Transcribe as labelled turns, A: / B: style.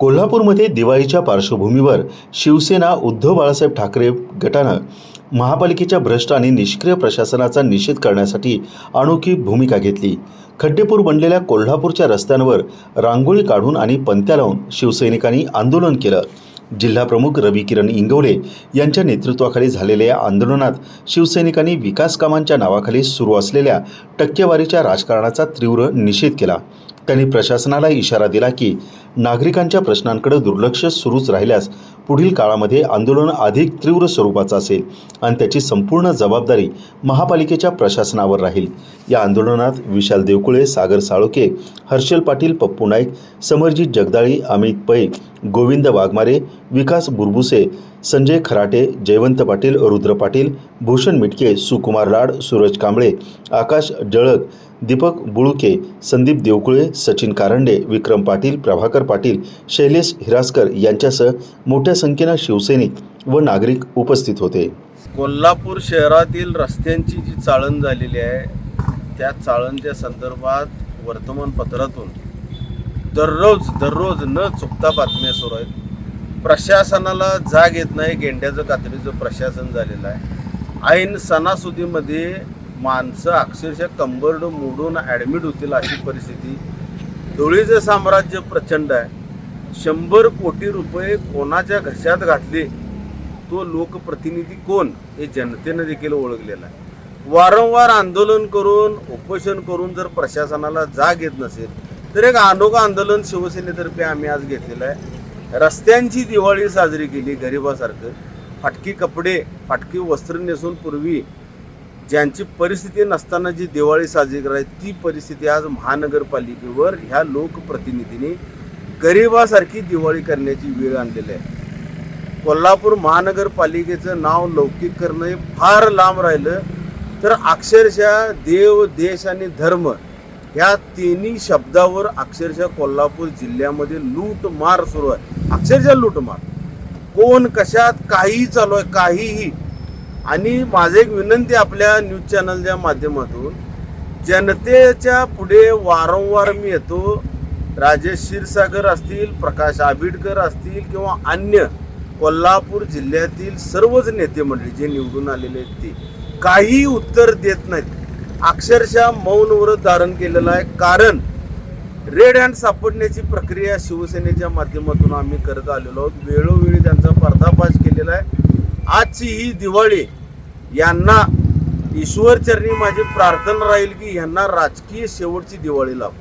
A: कोल्हापूरमध्ये दिवाळीच्या पार्श्वभूमीवर शिवसेना उद्धव बाळासाहेब ठाकरे गटानं महापालिकेच्या भ्रष्ट आणि निष्क्रिय प्रशासनाचा निषेध करण्यासाठी अनोखी भूमिका घेतली. खड्डेपूर बनलेल्या कोल्हापूरच्या रस्त्यांवर रांगोळी काढून आणि पंत्या लावून शिवसैनिकांनी आंदोलन केलं. जिल्हाप्रमुख रवी किरण इंगवले यांच्या नेतृत्वाखाली झालेल्या या आंदोलनात शिवसैनिकांनी विकास कामांच्या नावाखाली सुरू असलेल्या टक्केवारीच्या राजकारणाचा तीव्र निषेध केला. त्यांनी प्रशासनाला इशारा दिला की नागरिकांच्या प्रश्नांकडे दुर्लक्ष सुरूच राहिल्यास पुढील काळामध्ये आंदोलन अधिक तीव्र स्वरूपाचं असेल आणि त्याची संपूर्ण जबाबदारी महापालिकेच्या प्रशासनावर राहील. या आंदोलनात विशाल देवकुळे सागर साळोके हर्षल पाटील पप्पू नाईक समरजित जगदाळी अमित पै गोविंद वाघमारे विकास बुरबुसे संजय खराटे जयवंत पाटील रुद्र पाटील भूषण मिटके सुकुमार लाड सूरज कांबळे आकाश जळक दीपक बुळुके संदीप देवकुळे सचिन कारंडे विक्रम पाटील प्रभाकर पाटील शैलेश हिरासकर यांच्यासह मोठ्या संख्येनं शिवसैनिक व नागरिक उपस्थित होते.
B: कोल्हापूर शहरातील रस्त्यांची जी चाळण झालेली आहे त्या चाळणच्या संदर्भात वर्तमानपत्रातून दररोज दररोज न चुकता बातम्या सुरू आहेत. प्रशासनाला जाग येत नाही गेंड्याचं कात्रीचं प्रशासन झालेलं आहे. ऐन सणासुदीमध्ये माणसं अक्षरशः कंबर्ड मोडून ॲडमिट होतील अशी परिस्थिती. धुळीचं साम्राज्य प्रचंड आहे. शंभर कोटी रुपये कोणाच्या घशात घातले? तो लोकप्रतिनिधी कोण? हे जनतेनं देखील ओळखलेला आहे. वारंवार आंदोलन करून उपोषण करून जर प्रशासनाला जाग येत नसेल तर एक अनोखं आंदोलन शिवसेनेतर्फे आम्ही आज घेतलेलं आहे. रस्त्यांची दिवाळी साजरी केली गरिबासारखं. फाटकी कपडे फाटकी वस्त्र नेसून पूर्वी ज्यांची परिस्थिती नसताना जी दिवाळी साजरी करायची ती परिस्थिती आज महानगरपालिकेवर ह्या लोकप्रतिनिधींनी गरिबासारखी दिवाळी करण्याची वेळ आणलेली आहे. कोल्हापूर महानगरपालिकेचं नाव लौकिक करणं हे फार लांब राहिलं तर अक्षरशः देव देश आणि धर्म ह्या तिन्ही शब्दावर अक्षरशः कोल्हापूर जिल्ह्यामध्ये लूटमार सुरू आहे. अक्षरशः लूटमार. कोण कशात काहीही चालू आहे काहीही आणि माझं एक विनंती आपल्या न्यूज चॅनलच्या माध्यमातून जनतेच्या पुढे वारंवार मी येतो. राजेश क्षीरसागर असतील प्रकाश आबिडकर असतील किंवा अन्य कोल्हापूर जिल्ह्यातील सर्वच नेते मंडळी जे निवडून आलेले आहेत ते काही उत्तर देत नाहीत. अक्षरशः मौन व्रत धारण केलेलं आहे. कारण रेड हँड सापडण्याची प्रक्रिया शिवसेनेच्या माध्यमातून आम्ही करत आलेलो आहोत. वेळोवेळी त्यांचा पर्दाफाश केलेला आहे. आजची ही दिवाळी यांना ईश्वरचरणी माझी प्रार्थना राहील की यांना राजकीय शेवटची दिवाळी लाभ.